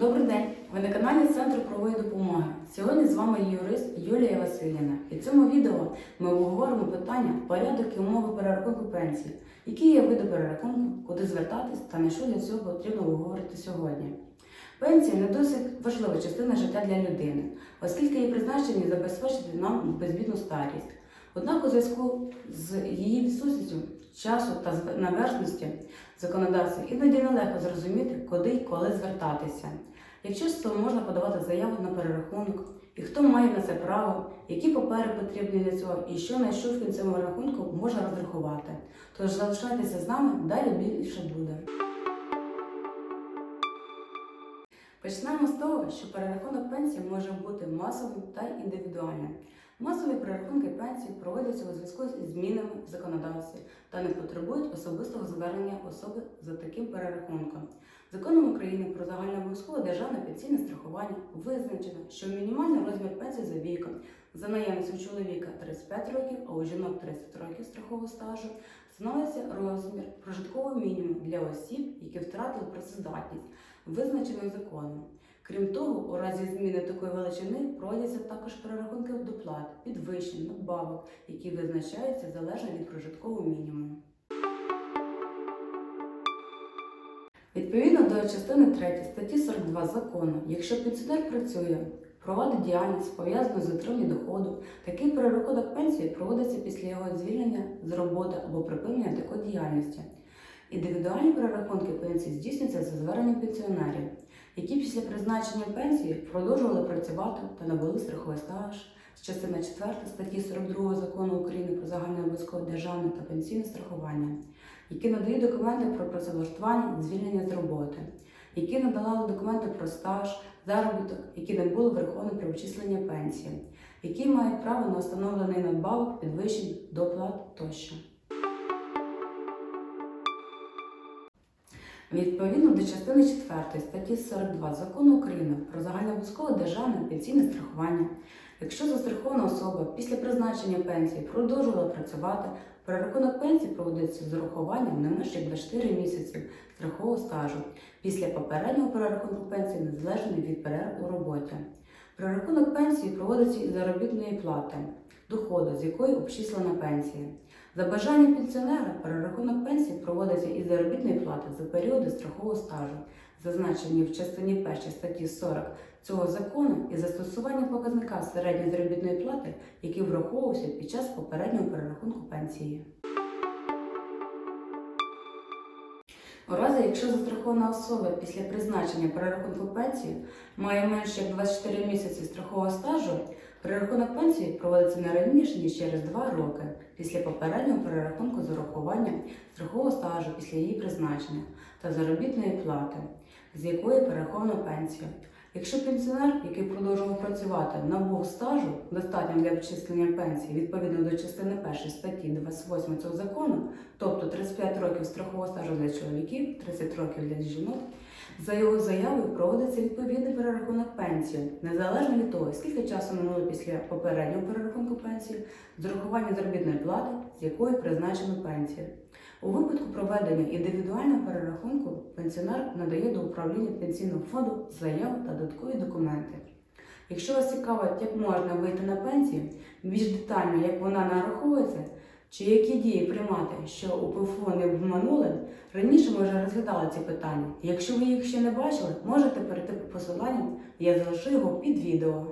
Добрий день! Ви на каналі Центру правової допомоги. Сьогодні з вами юрист Юлія Васильівна. І в цьому відео ми обговоримо питання порядок і умови перерахунку пенсії, які є види перерахунку, куди звертатись та на що для цього потрібно обговорити сьогодні. Пенсія не досить важлива частина життя для людини, оскільки її призначені забезпечити нам безбідну старість. Однак у зв'язку з її відсутністю часу та наверхності законодавства іноді нелегко зрозуміти, куди і коли звертатися. Якщо ж можна подавати заяву на перерахунок, і хто має на це право, які папери потрібні для цього, і що на що в кінцевому рахунку можна розрахувати. Тож залишайтеся з нами, далі більше буде. Почнемо з того, що перерахунок пенсії може бути масовим та індивідуальним. Масові перерахунки пенсії проводяться у зв'язку з змінами в законодавстві та не потребують особистого звернення особи за таким перерахунком. Законом України про загальнообов'язкове державне пенсійне страхування визначено, що мінімальний розмір пенсії за віком за наявність у чоловіка 35 років, а у жінок 30 років страхового стажу становиться розмір прожиткового мінімуму для осіб, які втратили працездатність, визначений законом. Крім того, у разі зміни такої величини проводяться також перерахунки доплат, підвищень, надбавок, які визначаються залежно від прожиткового мінімуму. Відповідно до частини 3 статті 42 закону, якщо пенсіонер працює, проводить діяльність, пов'язану з отриманням доходу, такий перерахунок пенсії проводиться після його звільнення з роботи або припинення такої діяльності. Індивідуальні перерахунки пенсії здійснюються за зверненням пенсіонерів, які після призначення пенсії продовжували працювати та набули страховий стаж з частини 4 статті 42 закону України про загальне обов'язкове державне та пенсійне страхування, які надають документи про працевлаштування, звільнення з роботи, які надавали документи про стаж, заробіток, які не були враховані при обчисленні пенсії, які мають право на встановлений надбавок, підвищень, доплат тощо. Відповідно до частини 4 статті 42 Закону України про загальнообов'язкове державне пенсійне страхування, якщо застрахована особа після призначення пенсії продовжувала працювати, перерахунок пенсії проводиться з урахуванням не менше як 24 місяців страхового стажу після попереднього перерахунку пенсії незалежно від перерв у роботі. Перерахунок пенсії проводиться із заробітної плати, доходу, з якої обчислена пенсія. За бажанням пенсіонера перерахунок пенсії проводиться із заробітної плати за періоди страхового стажу, зазначені в частині 1 статті 40 цього закону і застосування показника середньої заробітної плати, який враховувався під час попереднього перерахунку пенсії. У разі, якщо застрахована особа після призначення перерахунку пенсії має менше як 24 місяці страхового стажу, перерахунок пенсії проводиться не раніше, ніж через 2 роки після попереднього перерахунку з урахуванням страхового стажу після її призначення та заробітної плати, з якої перерахована пенсія. Якщо пенсіонер, який продовжував працювати, набув стажу, достатньо для обчислення пенсії відповідно до частини 1 статті 28 цього закону, тобто 35 років страхового стажу для чоловіків, 30 років для жінок, за його заявою проводиться відповідний перерахунок пенсії, незалежно від того, скільки часу минуло після попереднього перерахунку пенсії, з урахуванням заробітної плати, з якої призначено пенсія. У випадку проведення індивідуального перерахунку пенсіонер надає до управління пенсійного фонду заяву та додаткові документи. Якщо вас цікавить, як можна вийти на пенсію, більш детально, як вона нараховується, чи які дії приймати, що у ПФО не обманули, раніше ми вже розглядали ці питання. Якщо ви їх ще не бачили, можете перейти по посиланню, я залишу його під відео.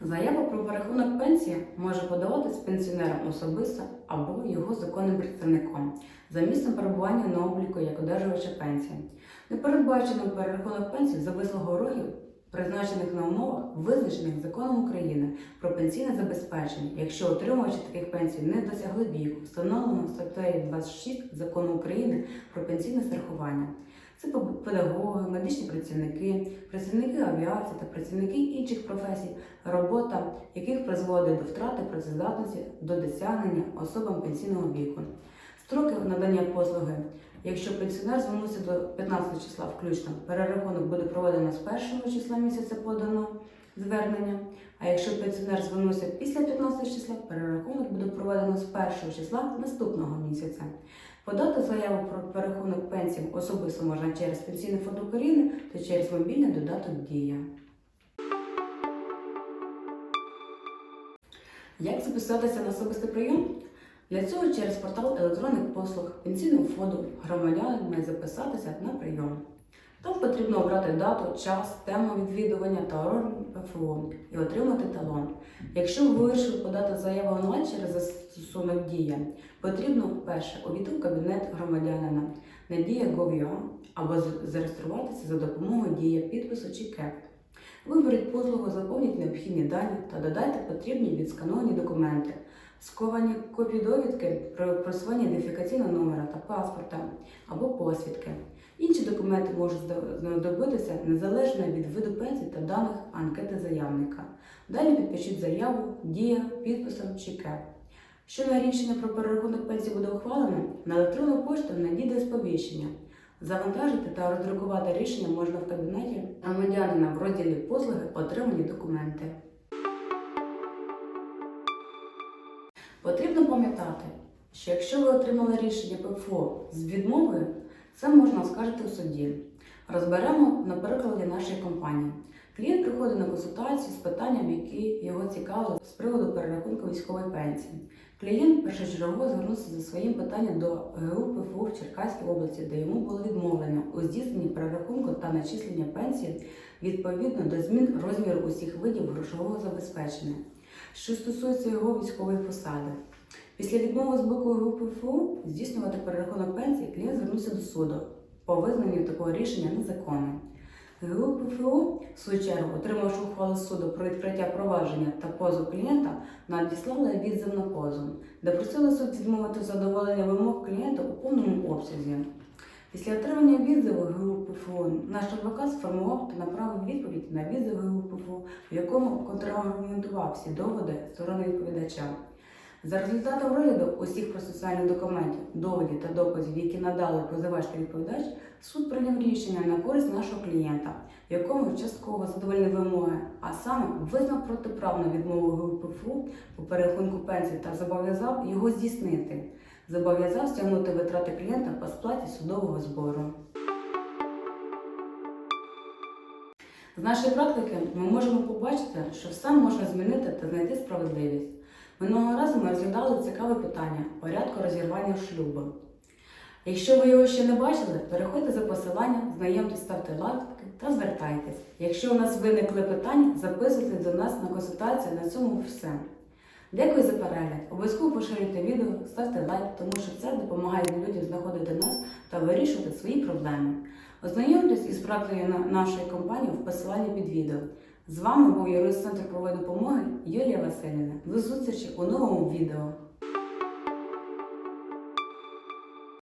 Заяву про перерахунок пенсії може подаватись пенсіонером особисто або його законним представником за місцем перебування на обліку як одержувача пенсії. Не передбачено перерахунок пенсії за вислугу років, призначених на умовах, визначених законом України про пенсійне забезпечення, якщо отримувачі таких пенсій не досягли віку, встановленого статтею 26 закону України про пенсійне страхування. Це педагоги, медичні працівники, працівники авіації та працівники інших професій, робота яких призводить до втрати працездатності до досягнення особам пенсійного віку. Строки надання послуги. Якщо пенсіонер звернувся до 15 числа включно, перерахунок буде проведено з першого числа місяця подано звернення. А якщо пенсіонер звернувся після 15 числа, перерахунок буде проведено з 1 числа наступного місяця. Подати заяву про перерахунок пенсії особисто можна через Пенсійний фонд України та через мобільний додаток Дія. Як записатися на особистий прийом? Для цього через портал електронних послуг Пенсійного фонду громадянин має записатися на прийом. Там потрібно обрати дату, час, тему відвідування та орган і отримати талон. Якщо ви вирішили подати заяву онлайн через застосунок Дія, потрібно перше увійти в кабінет громадянина на Дія.gov.ua або зареєструватися за допомогою Дія підпису чи КЕП. Виберіть послугу, заповніть необхідні дані та додайте потрібні відскановані документи, сковані копії довідки про просування ідентифікаційного номера та паспорта або посвідки. Інші документи можуть знадобитися незалежно від виду пенсії та даних анкети заявника. Далі підпишіть заяву, дія, підписом чи КЕП. Щойно рішення про перерахунок пенсії буде ухвалене, на електронну пошту надійде сповіщення. Завантажити та роздрукувати рішення можна в кабінеті громадянина в розділі послуги отримані документи. Потрібно пам'ятати, що якщо ви отримали рішення ПФО з відмовою, це можна оскаржити у суді. Розберемо на прикладі нашої компанії. Клієнт приходить на консультацію з питанням, які його цікавили з приводу перерахунку військової пенсії. Клієнт першочергово звернувся за своїм питанням до ГУ ПФУ в Черкаській області, де йому було відмовлено у здійсненні перерахунку та начислення пенсії відповідно до змін розміру усіх видів грошового забезпечення, що стосується його військової посади. Після відмови з боку ГУ ПФУ здійснювати перерахунок пенсії клієнт звернувся до суду по визнанню такого рішення незаконним. ГУ ПФУ, в свою чергу, отримавши ухвалу суду про відкриття провадження та позов клієнта, надіслали відзив на позов, де просили суд відмовити задоволення вимог клієнта у повному обсязі. Після отримання відзиву ГУ ПФУ наш адвокат сформував та направив відповідь на відзив ГУ ПФУ, в якому контраргументував всі доводи сторони відповідача. За результатом розгляду усіх процесуальних документів, доводів та доказів, які надали позивач та відповідач, суд прийняв рішення на користь нашого клієнта, в якому частково задовольнив вимоги, а саме визнав протиправну відмову ГУПФУ по перерахунку пенсії та зобов'язав його здійснити. Зобов'язав стягнути витрати клієнта по сплаті судового збору. З нашої практики ми можемо побачити, що все можна змінити та знайти справедливість. Минулого разу ми розглядали цікаве питання порядку розірвання шлюбу. Якщо ви його ще не бачили, переходьте за посиланням, знайомтесь, ставте лайки та звертайтесь. Якщо у нас виникли питання, записуйтесь до нас на консультацію. На цьому все. Дякую за перегляд. Обов'язково поширюйте відео, ставте лайк, тому що це допомагає людям знаходити нас та вирішувати свої проблеми. Ознайомтесь із практикою нашої компанії в посиланні під відео. З вами був юрист Центр правової допомоги Юлія Васильівна. До зустрічі у новому відео.